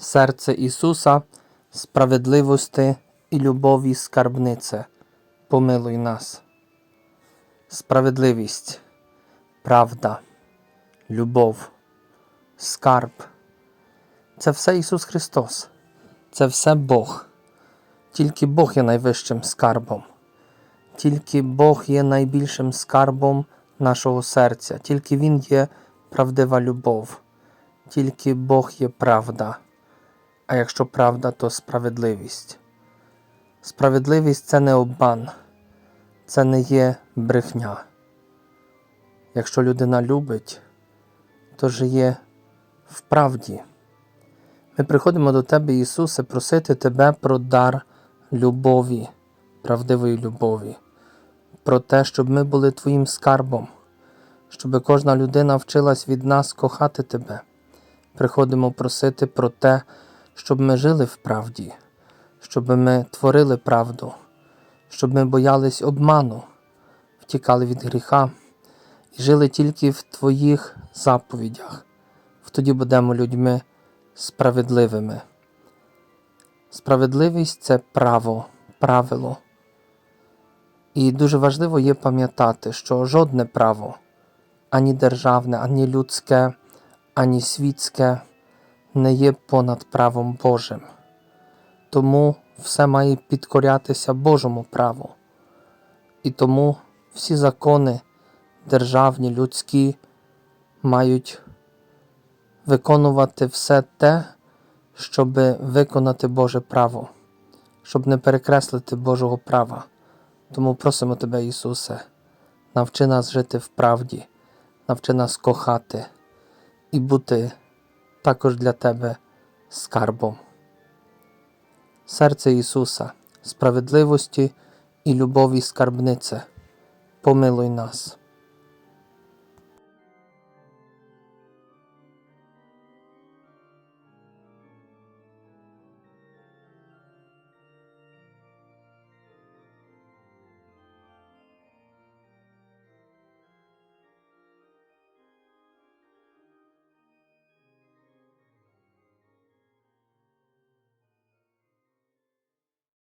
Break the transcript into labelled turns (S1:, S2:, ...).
S1: Серце Ісуса, справедливости і любові скарбнице, помилуй нас. Справедливість, правда, любов, скарб це все Ісус Христос, це все Бог. Тільки Бог є найвищим скарбом. Тільки Бог є найбільшим скарбом нашого серця, тільки Він є правдива любов, тільки Бог є правда. А якщо правда, то справедливість. Справедливість це не обман, це не є брехня. Якщо людина любить, то жиє в правді. Ми приходимо до Тебе, Ісусе, просити Тебе про дар любові, правдивої любові, про те, щоб ми були Твоїм скарбом, щоб кожна людина вчилась від нас кохати Тебе. Приходимо просити про те, щоб ми жили в правді, щоб ми творили правду, щоб ми боялись обману, втікали від гріха і жили тільки в Твоїх заповідях. Тоді будемо людьми справедливими. Справедливість це право, правило. І дуже важливо є пам'ятати, що жодне право, ані державне, ані людське, ані світське не є понад правом Божим. Тому все має підкорятися Божому праву. І тому всі закони, державні, людські, мають виконувати все те, щоб виконати Боже право, щоб не перекреслити Божого права. Тому просимо Тебе, Ісусе, навчи нас жити в правді, навчи нас кохати і бути також для Тебе скарбом. Серце Ісуса, справедливості і любові скарбнице, помилуй нас.